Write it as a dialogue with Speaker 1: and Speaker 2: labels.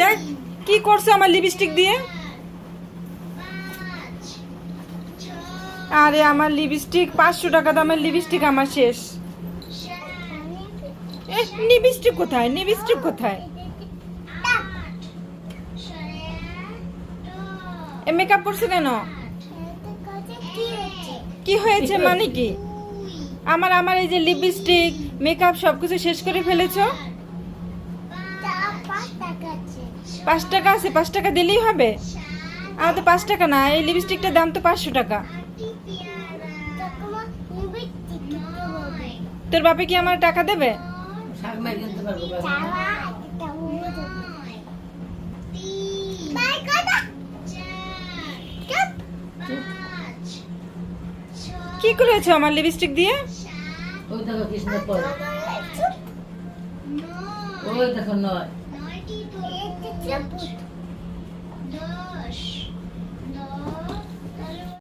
Speaker 1: দেখ, কি করছে আমার লিপস্টিক দিয়ে? আরে, আমার লিপস্টিক পাঁচশো টাকা দামের লিপস্টিক আমার শেষ। লিপস্টিক কোথায়? লিপস্টিক কোথায়? এ মেকআপ করছে কেন? কি হয়েছে? মানে কি? আমার আমার এই যে লিপস্টিক মেকআপ সবকিছু শেষ করে ফেলেছো? পাঁচ টাকা আছে। পাঁচ টাকা দিলেই হবে? আমার তো পাঁচ টাকা না এই লিপস্টিকটার দাম তো পাঁচশো টাকা। তোর বাপে কি আমার টাকা দেবে? কি করেছ আমার লিপস্টিক দিয়ে?
Speaker 2: ওই দেখো কৃষ্ণ ওই দেখো নয়।
Speaker 3: Itu.